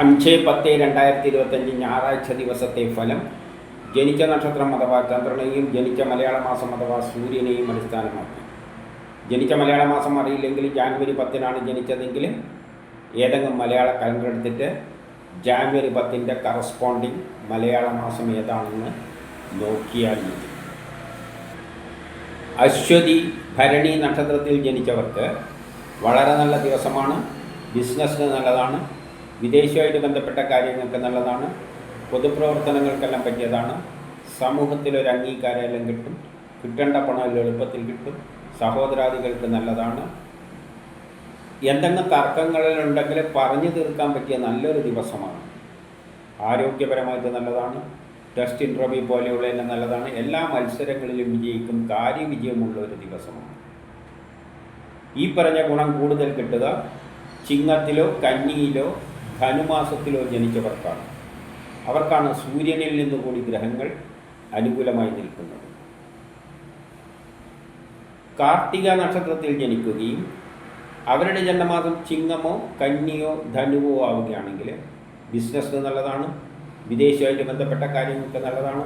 അഞ്ച് പത്ത് രണ്ടായിരത്തി ഇരുപത്തഞ്ച് ഞായറാഴ്ച ദിവസത്തെ ഫലം ജനിച്ച നക്ഷത്രം അഥവാ ചന്ദ്രനെയും ജനിച്ച മലയാള മാസം അഥവാ സൂര്യനെയും അടിസ്ഥാനമാക്കി. ജനിച്ച മലയാള മാസം അറിയില്ലെങ്കിൽ ജാനുവരി പത്തിനാണ് ജനിച്ചതെങ്കിൽ ഏതെങ്കിലും മലയാള കലണ്ടർ എടുത്തിട്ട് ജാനുവരി പത്തിന്റെ കറസ്പോണ്ടിങ് മലയാള മാസം ഏതാണെന്ന് നോക്കിയാൽ മതി. അശ്വതി ഭരണി നക്ഷത്രത്തിൽ ജനിച്ചവർക്ക് വളരെ നല്ല ദിവസമാണ് ബിസിനസ്സിന് നല്ലതാണ് വിദേശമായിട്ട് ബന്ധപ്പെട്ട കാര്യങ്ങൾക്ക് നല്ലതാണ്. പൊതുപ്രവർത്തനങ്ങൾക്കെല്ലാം പറ്റിയതാണ്. സമൂഹത്തിൽ സമൂഹത്തിലൊരു അംഗീകാരമെല്ലാം കിട്ടും. കിട്ടേണ്ട പണം എളുപ്പത്തിൽ കിട്ടും. സഹോദരാദികൾക്ക് നല്ലതാണ്. എന്തെങ്കിലും തർക്കങ്ങളിലുണ്ടെങ്കിൽ പറഞ്ഞു തീർക്കാൻ പറ്റിയ നല്ലൊരു ദിവസമാണ്. ആരോഗ്യപരമായിട്ട് നല്ലതാണ്. ടെസ്റ്റ് ഇന്റർവ്യൂ പോലെയുള്ളതെല്ലാം നല്ലതാണ്. എല്ലാ മത്സരങ്ങളിലും വിജയിക്കും. കാര്യവിജയമുള്ള ഒരു ദിവസമാണ്. ഈ പറഞ്ഞ ഗുണം കൂടുതൽ കിട്ടുക. ചിങ്ങത്തിലോ കന്നിയിലോ ധനുമാസത്തിലോ ജനിച്ചവർക്കാണ്. അവർക്കാണ് സൂര്യനിൽ നിന്ന് കൂടി ഗ്രഹങ്ങൾ അനുകൂലമായി നിൽക്കുന്നത്. കാർത്തിക നക്ഷത്രത്തിൽ ജനിക്കുകയും അവരുടെ ജന്മമാസം ചിങ്ങമോ കന്നിയോ ധനുവോ ആവുകയാണെങ്കിൽ ബിസിനസ് നല്ലതാണ് വിദേശമായിട്ട് ബന്ധപ്പെട്ട കാര്യങ്ങൾക്ക് നല്ലതാണ്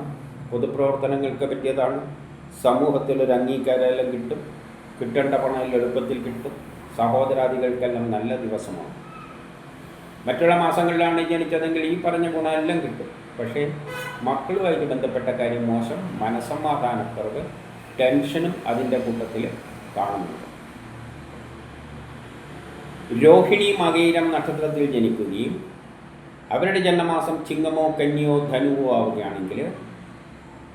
പൊതുപ്രവർത്തനങ്ങൾക്ക് പറ്റിയതാണ് സമൂഹത്തിലൊരു അംഗീകാരമെല്ലാം കിട്ടും കിട്ടേണ്ട പണം എളുപ്പത്തിൽ കിട്ടും സഹോദരാദികൾക്കെല്ലാം നല്ല ദിവസമാണ്. മറ്റുള്ള മാസങ്ങളിലാണ് ജനിച്ചതെങ്കിൽ ഈ പറഞ്ഞ ഗുണമെല്ലാം കിട്ടും. പക്ഷേ മക്കളുമായിട്ട് ബന്ധപ്പെട്ട കാര്യം മോശം മനസ്സമാധാനക്കുറവ് ടെൻഷനും അതിന്റെ കൂട്ടത്തിൽ കാണുന്നുണ്ട്. രോഹിണി മകയിരം നക്ഷത്രത്തിൽ ജനിക്കുകയും അവരുടെ ജന്മമാസം ചിങ്ങമോ കന്നിയോ ധനുവോ ആവുകയാണെങ്കിൽ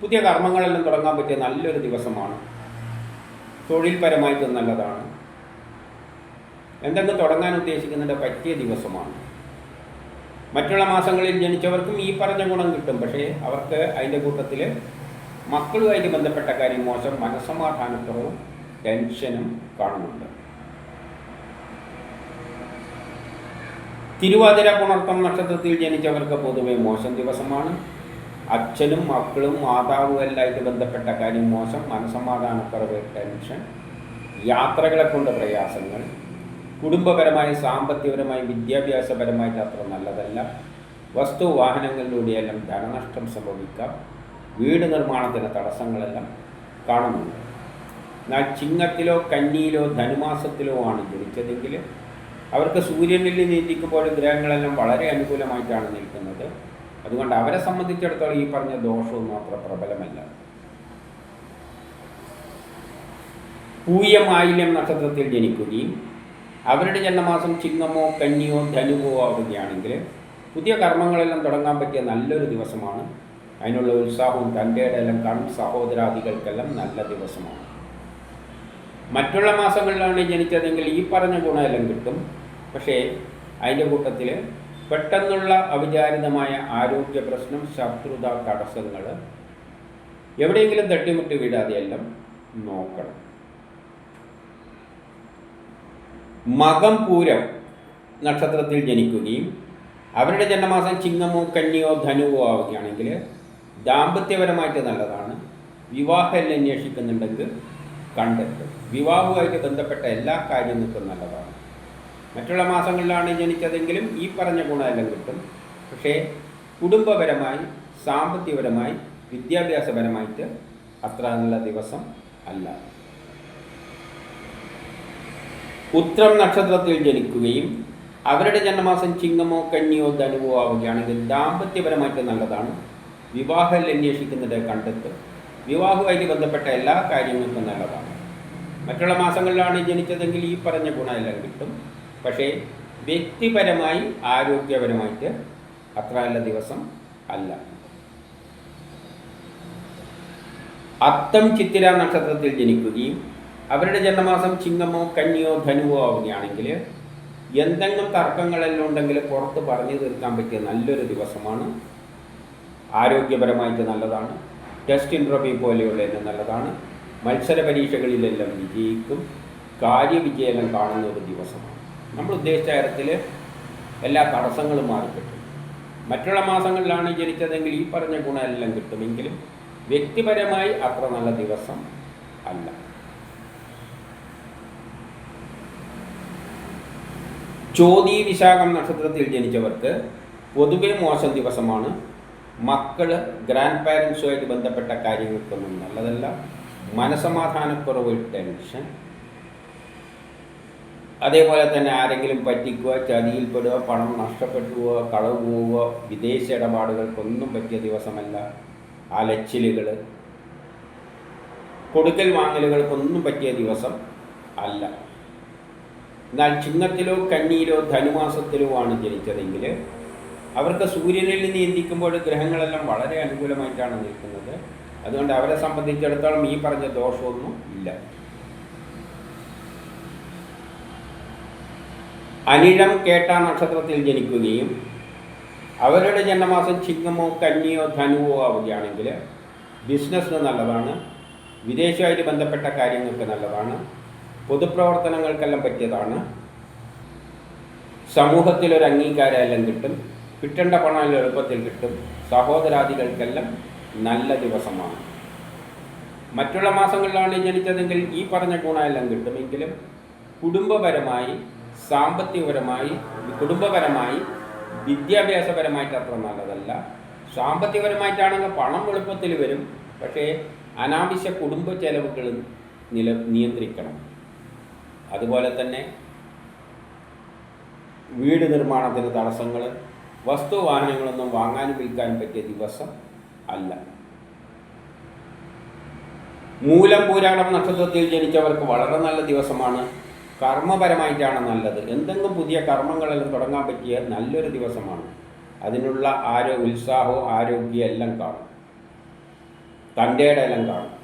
പുതിയ കർമ്മങ്ങളെല്ലാം തുടങ്ങാൻ പറ്റിയ നല്ലൊരു ദിവസമാണ്. തൊഴിൽപരമായിട്ട് നല്ലതാണ്. എന്തെങ്കിലും തുടങ്ങാൻ ഉദ്ദേശിക്കുന്നതിന്റെ പറ്റിയ ദിവസമാണ്. മറ്റുള്ള മാസങ്ങളിൽ ജനിച്ചവർക്കും ഈ പറഞ്ഞ ഗുണം കിട്ടും. പക്ഷേ അവർക്ക് അതിന്റെ കൂട്ടത്തിൽ മക്കളുമായിട്ട് ബന്ധപ്പെട്ട കാര്യം മോശം മനസ്സമാധാനക്കുറവും ടെൻഷനും കാണുന്നുണ്ട്. തിരുവാതിര പുണർത്തം നക്ഷത്രത്തിൽ ജനിച്ചവർക്ക് പൊതുവെ മോശം ദിവസമാണ്. അച്ഛനും മക്കളും മാതാവും എല്ലായിട്ട് ബന്ധപ്പെട്ട കാര്യം മോശം മനസ്സമാധാനക്കുറവ് ടെൻഷൻ യാത്രകളെ കൊണ്ട് പ്രയാസങ്ങൾ കുടുംബപരമായി സാമ്പത്തികപരമായി വിദ്യാഭ്യാസപരമായിട്ട് അത്ര നല്ലതല്ല. വസ്തു വാഹനങ്ങളിലൂടെയെല്ലാം ധനനഷ്ടം സംഭവിക്കാം. വീട് നിർമ്മാണത്തിന് തടസ്സങ്ങളെല്ലാം കാണുന്നുണ്ട്. എന്നാൽ ചിങ്ങത്തിലോ കന്നിയിലോ ധനുമാസത്തിലോ ആണ് ജനിച്ചതെങ്കിൽ അവർക്ക് സൂര്യനിൽ നീന്തിക്കുമ്പോൾ ഗ്രഹങ്ങളെല്ലാം വളരെ അനുകൂലമായിട്ടാണ് നിൽക്കുന്നത്. അതുകൊണ്ട് അവരെ സംബന്ധിച്ചിടത്തോളം ഈ പറഞ്ഞ ദോഷവും അത്ര പ്രബലമല്ല. പൂയം ആയില്യം നക്ഷത്രത്തിൽ ജനിക്കുകയും അവരുടെ ജന്മമാസം ചിങ്ങമോ കന്നിയോ ധനുവോ ആവുകയാണെങ്കിൽ പുതിയ കർമ്മങ്ങളെല്ലാം തുടങ്ങാൻ പറ്റിയ നല്ലൊരു ദിവസമാണ്. അതിനുള്ള ഉത്സാഹവും തന്റെ എല്ലാം കാണും സഹോദരാദികൾക്കെല്ലാം നല്ല ദിവസമാണ്. മറ്റുള്ള മാസങ്ങളിലാണ് ജനിച്ചതെങ്കിൽ ഈ പറഞ്ഞ ഗുണമെല്ലാം കിട്ടും. പക്ഷേ അതിന്റെ കൂട്ടത്തിൽ പെട്ടെന്നുള്ള അവിചാരിതമായ ആരോഗ്യ പ്രശ്നം ശത്രുത തടസ്സങ്ങൾ എവിടെയെങ്കിലും തട്ടിമുട്ടി വിടാതെയെല്ലാം നോക്കണം. മകം പൂരം നക്ഷത്രത്തിൽ ജനിക്കുകയും അവരുടെ ജന്മമാസം ചിങ്ങമോ കന്നിയോ ധനുവോ ആവുകയാണെങ്കിൽ ദാമ്പത്യപരമായിട്ട് നല്ലതാണ്. വിവാഹം അന്വേഷിക്കുന്നുണ്ടെങ്കിൽ കണ്ടെത്തും. വിവാഹവുമായിട്ട് ബന്ധപ്പെട്ട എല്ലാ കാര്യങ്ങൾക്കും നല്ലതാണ്. മറ്റുള്ള മാസങ്ങളിലാണ് ജനിച്ചതെങ്കിലും ഈ പറഞ്ഞ ഗുണമെല്ലാം കിട്ടും. പക്ഷേ കുടുംബപരമായി സാമ്പത്തികപരമായി വിദ്യാഭ്യാസപരമായിട്ട് അത്ര നല്ല ദിവസം അല്ല. ഉത്രം നക്ഷത്രത്തിൽ ജനിക്കുകയും അവരുടെ ജന്മമാസം ചിങ്ങമോ കന്നിയോ ധനുവോ ആവുകയാണെങ്കിൽ ദാമ്പത്യപരമായിട്ട് നല്ലതാണ്. വിവാഹം അന്വേഷിക്കുന്നത് കണ്ടെത്തും. വിവാഹവുമായിട്ട് ബന്ധപ്പെട്ട എല്ലാ കാര്യങ്ങൾക്കും നല്ലതാണ്. മറ്റുള്ള മാസങ്ങളിലാണ് ജനിച്ചതെങ്കിൽ ഈ പറഞ്ഞ ഗുണമെല്ലാം കിട്ടും. പക്ഷേ വ്യക്തിപരമായി ആരോഗ്യപരമായിട്ട് അത്ര നല്ല ദിവസം അല്ല. അത്തം ചിത്തിര നക്ഷത്രത്തിൽ ജനിക്കുകയും അവരുടെ ജന്മമാസം ചിങ്ങമോ കന്നിയോ ധനുവോ ആവുകയാണെങ്കിൽ എന്തെങ്കിലും തർക്കങ്ങളെല്ലാം ഉണ്ടെങ്കിൽ പുറത്ത് പറഞ്ഞു തീർക്കാൻ പറ്റിയ നല്ലൊരു ദിവസമാണ്. ആരോഗ്യപരമായിട്ട് നല്ലതാണ്. ടെസ്റ്റ് ഇൻട്രവ്യൂ പോലെയുള്ള എല്ലാം നല്ലതാണ്. മത്സര പരീക്ഷകളിലെല്ലാം വിജയിക്കും. കാര്യവിജയം കാണുന്ന ഒരു ദിവസമാണ്. നമ്മൾ ഉദ്ദേശിച്ച കാര്യത്തിൽ എല്ലാ തടസ്സങ്ങളും മാറിക്കിട്ടും. മറ്റുള്ള മാസങ്ങളിലാണ് ജനിച്ചതെങ്കിൽ ഈ പറഞ്ഞ ഗുണമെല്ലാം കിട്ടുമെങ്കിലും വ്യക്തിപരമായി അത്ര നല്ല ദിവസം അല്ല. ചോതി വിശാഖം നക്ഷത്രത്തിൽ ജനിച്ചവർക്ക് പൊതുവെ മോശം ദിവസമാണ്. മക്കൾ ഗ്രാൻഡ് പാരൻസുമായിട്ട് ബന്ധപ്പെട്ട കാര്യങ്ങൾക്കൊന്നും നല്ലതല്ല. മനസമാധാനക്കുറവ് ടെൻഷൻ അതേപോലെ തന്നെ ആരെങ്കിലും പറ്റിക്കുക ചതിയിൽപ്പെടുക പണം നഷ്ടപ്പെട്ടു പോവുക കളവ് പോവുക വിദേശ ഇടപാടുകൾക്കൊന്നും പറ്റിയ ദിവസമല്ല. അലച്ചിലുകൾ കൊടുക്കൽ വാങ്ങലുകൾക്കൊന്നും പറ്റിയ ദിവസം അല്ല. എന്നാൽ ചിങ്ങത്തിലോ കന്നിയിലോ ധനുമാസത്തിലോ ആണ് ജനിച്ചതെങ്കിൽ അവർക്ക് സൂര്യനിൽ നിന്ന് നിയന്ത്രിക്കുമ്പോൾ ഗ്രഹങ്ങളെല്ലാം വളരെ അനുകൂലമായിട്ടാണ് നിൽക്കുന്നത്. അതുകൊണ്ട് അവരെ സംബന്ധിച്ചിടത്തോളം ഈ പറഞ്ഞ ദോഷമൊന്നും ഇല്ല. അനിഴം കേട്ട നക്ഷത്രത്തിൽ ജനിക്കുകയും അവരുടെ ജന്മമാസം ചിങ്ങമോ കന്നിയോ ധനുവോ ആവുകയാണെങ്കിൽ ബിസിനസ്സിന് നല്ലതാണ്. വിദേശമായിട്ട് ബന്ധപ്പെട്ട കാര്യങ്ങൾക്ക് നല്ലതാണ്. പൊതുപ്രവർത്തനങ്ങൾക്കെല്ലാം പറ്റിയതാണ്. സമൂഹത്തിൽ സമൂഹത്തിലൊരു അംഗീകാരമെല്ലാം കിട്ടും. കിട്ടേണ്ട പണം എളുപ്പത്തിൽ കിട്ടും. സഹോദരാദികൾക്കെല്ലാം നല്ല ദിവസമാണ്. മറ്റുള്ള മാസങ്ങളിലാണ് ജനിച്ചതെങ്കിൽ ഈ പറഞ്ഞ ഗുണമെല്ലാം കിട്ടുമെങ്കിലും കുടുംബപരമായി സാമ്പത്തികപരമായി കുടുംബപരമായി വിദ്യാഭ്യാസപരമായിട്ട് അത്ര നല്ലതല്ല. സാമ്പത്തികപരമായിട്ടാണെങ്കിൽ പണം എളുപ്പത്തിൽ വരും. പക്ഷേ അനാവശ്യ കുടുംബ ചെലവുകൾ നില നിയന്ത്രിക്കണം. അതുപോലെ തന്നെ വീട് നിർമ്മാണത്തിന് തടസ്സങ്ങൾ വസ്തു വാഹനങ്ങളൊന്നും വാങ്ങാനും വിൽക്കാനും പറ്റിയ ദിവസം അല്ല. മൂലം പൂരാടം നക്ഷത്രത്തിൽ ജനിച്ചവർക്ക് വളരെ നല്ല ദിവസമാണ്. കർമ്മപരമായിട്ടാണ് നല്ലത്. എന്തെങ്കിലും പുതിയ കർമ്മങ്ങളെല്ലാം തുടങ്ങാൻ പറ്റിയ നല്ലൊരു ദിവസമാണ്. അതിനുള്ള ആരോ ഉത്സാഹവും ആരോഗ്യം എല്ലാം കാണും. തന്റെ എല്ലാം കാണും.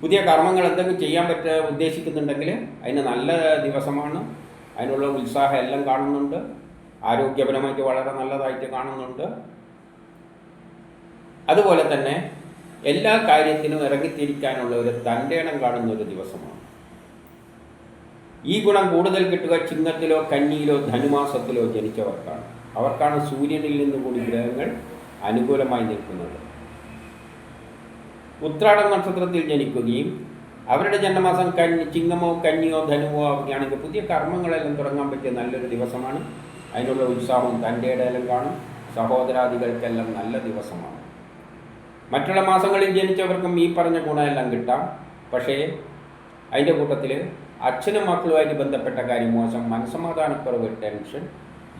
പുതിയ കർമ്മങ്ങൾ എന്തെങ്കിലും ചെയ്യാൻ പറ്റ ഉദ്ദേശിക്കുന്നുണ്ടെങ്കിൽ അതിന് നല്ല ദിവസമാണ്. അതിനുള്ള ഉത്സാഹം എല്ലാം കാണുന്നുണ്ട്. ആരോഗ്യപരമായിട്ട് വളരെ നല്ലതായിട്ട് കാണുന്നുണ്ട്. അതുപോലെ തന്നെ എല്ലാ കാര്യത്തിനും ഇറങ്ങിത്തിരിക്കാനുള്ള ഒരു തന്റെ കാണുന്ന ഒരു ദിവസമാണ്. ഈ ഗുണം കൂടുതൽ കിട്ടുക ചിങ്ങത്തിലോ കന്നിയിലോ ധനുമാസത്തിലോ ജനിച്ചവർക്കാണ്. അവർക്കാണ് സൂര്യനിൽ നിന്ന് കൂടി ഗ്രഹങ്ങൾ അനുകൂലമായി നിൽക്കുന്നത്. ഉത്രാടം നക്ഷത്രത്തിൽ ജനിക്കുകയും അവരുടെ ജന്മമാസം കന്നി ചിങ്ങമോ കന്നിയോ ധനുവോ ആവുകയാണെങ്കിൽ പുതിയ കർമ്മങ്ങളെല്ലാം തുടങ്ങാൻ പറ്റിയ നല്ലൊരു ദിവസമാണ്. അതിനുള്ള ഉത്സാഹവും തന്റെ ഇടയിലും കാണും. സഹോദരാദികൾക്കെല്ലാം നല്ല ദിവസമാണ്. മറ്റുള്ള മാസങ്ങളിൽ ജനിച്ചവർക്കും ഈ പറഞ്ഞ ഗുണമെല്ലാം കിട്ടാം. പക്ഷേ അതിന്റെ കൂട്ടത്തിൽ അച്ഛനും മക്കളുമായിട്ട് ബന്ധപ്പെട്ട കാര്യം മോശം മനസ്സമാധാനക്കുറവ് ടെൻഷൻ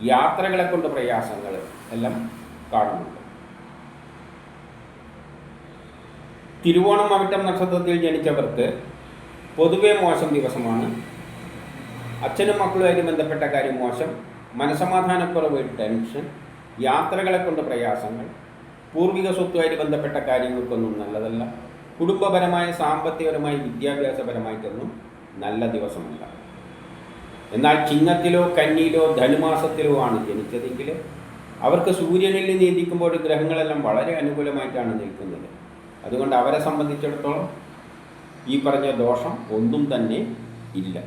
യാത്രകളെ കൊണ്ട് പ്രയാസങ്ങൾ എല്ലാം കാണുന്നുണ്ട്. തിരുവോണം അവിട്ടം നക്ഷത്രത്തിൽ ജനിച്ചവർക്ക് പൊതുവെ മോശം ദിവസമാണ്. അച്ഛനും മക്കളുമായിട്ട് ബന്ധപ്പെട്ട കാര്യം മോശം. മനസമാധാനക്കുറവ് ടെൻഷൻ യാത്രകളെ കൊണ്ട് പ്രയാസങ്ങൾ പൂർവിക സ്വത്തുമായിട്ട് ബന്ധപ്പെട്ട കാര്യങ്ങൾക്കൊന്നും നല്ലതല്ല. കുടുംബപരമായ സാമ്പത്തികപരമായി വിദ്യാഭ്യാസപരമായിട്ടൊന്നും നല്ല ദിവസമല്ല. എന്നാൽ ചിഹ്നത്തിലോ കന്നിയിലോ ധനുമാസത്തിലോ ആണ് ജനിച്ചതെങ്കിൽ അവർക്ക് സൂര്യനിൽ നീന്തിക്കുമ്പോൾ ഗ്രഹങ്ങളെല്ലാം വളരെ അനുകൂലമായിട്ടാണ് നിൽക്കുന്നത്. അതുകൊണ്ട് അവരെ സംബന്ധിച്ചിടത്തോളം ഈ പറഞ്ഞ ദോഷം ഒന്നും തന്നെ ഇല്ല.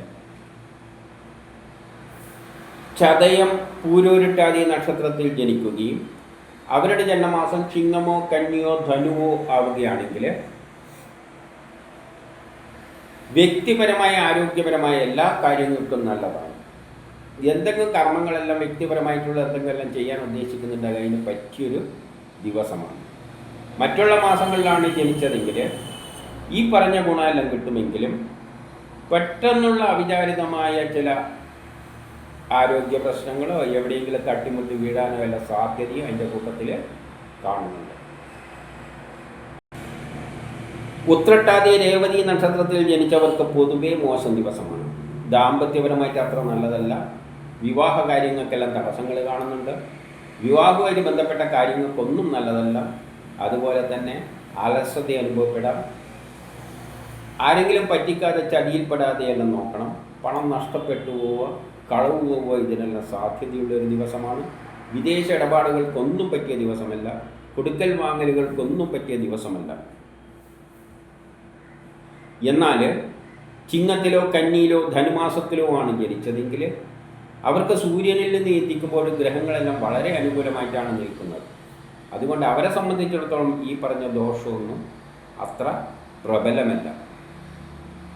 ചതയം പൂരോരുട്ടാതി നക്ഷത്രത്തിൽ ജനിക്കുകയും അവരുടെ ജന്മമാസം ചിങ്ങമോ കന്നിയോ ധനുവോ ആവുകയാണെങ്കിൽ വ്യക്തിപരമായ ആരോഗ്യപരമായ എല്ലാ കാര്യങ്ങൾക്കും നല്ലതാണ്. എന്തെങ്കിലും കർമ്മങ്ങളെല്ലാം വ്യക്തിപരമായിട്ടുള്ള എന്തെങ്കിലും ചെയ്യാൻ ഉദ്ദേശിക്കുന്നുണ്ടെങ്കിൽ അതിന് പറ്റിയൊരു ദിവസമാണ്. മറ്റുള്ള മാസങ്ങളിലാണ് ജനിച്ചതെങ്കിൽ ഈ പറഞ്ഞ ഗുണമെല്ലാം കിട്ടുമെങ്കിലും പെട്ടെന്നുള്ള അവിചാരിതമായ ചില ആരോഗ്യ പ്രശ്നങ്ങളോ എവിടെയെങ്കിലും തട്ടിമുട്ടി വീഴാനോ വല്ല സാധ്യതയും അതിന്റെ കൂട്ടത്തിൽ കാണുന്നുണ്ട്. ഉത്രട്ടാതി രേവതി നക്ഷത്രത്തിൽ ജനിച്ചവർക്ക് പൊതുവേ മോശം ദിവസമാണ്. ദാമ്പത്യപരമായിട്ട് അത്ര നല്ലതല്ല. വിവാഹ കാര്യങ്ങൾക്കെല്ലാം തടസ്സങ്ങൾ കാണുന്നുണ്ട്. വിവാഹവുമായിട്ട് ബന്ധപ്പെട്ട കാര്യങ്ങൾക്കൊന്നും നല്ലതല്ല. അതുപോലെ തന്നെ അലസത അനുഭവപ്പെടാം. ആരെങ്കിലും പറ്റിക്കാതെ ചടിയിൽപ്പെടാതെയെല്ലാം നോക്കണം. പണം നഷ്ടപ്പെട്ടു പോവുക കളവ് പോവുക ഇതിനെല്ലാം സാധ്യതയുള്ള ഒരു ദിവസമാണ്. വിദേശ ഇടപാടുകൾക്കൊന്നും പറ്റിയ ദിവസമല്ല. കൊടുക്കൽ വാങ്ങലുകൾക്കൊന്നും പറ്റിയ ദിവസമല്ല. എന്നാൽ ചിങ്ങത്തിലോ കന്നിയിലോ ധനുമാസത്തിലോ ആണ് ജനിച്ചതെങ്കിൽ അവർക്ക് സൂര്യനിൽ നിന്ന് എത്തിക്കുമ്പോൾ ഗ്രഹങ്ങളെല്ലാം വളരെ അനുകൂലമായിട്ടാണ് നിൽക്കുന്നത്. അതുകൊണ്ട് അവരെ സംബന്ധിച്ചിടത്തോളം ഈ പറഞ്ഞ ദോഷമൊന്നും അത്ര പ്രബലമല്ല.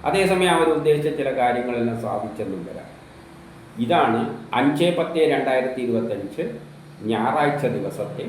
അതേസമയം അവർ ഉദ്ദേശിച്ച ചില കാര്യങ്ങളെല്ലാം സാധിച്ചെന്നും വരാം. ഇതാണ് അഞ്ച് പത്ത് രണ്ടായിരത്തി ഇരുപത്തഞ്ച് ഞായറാഴ്ച ദിവസത്തെ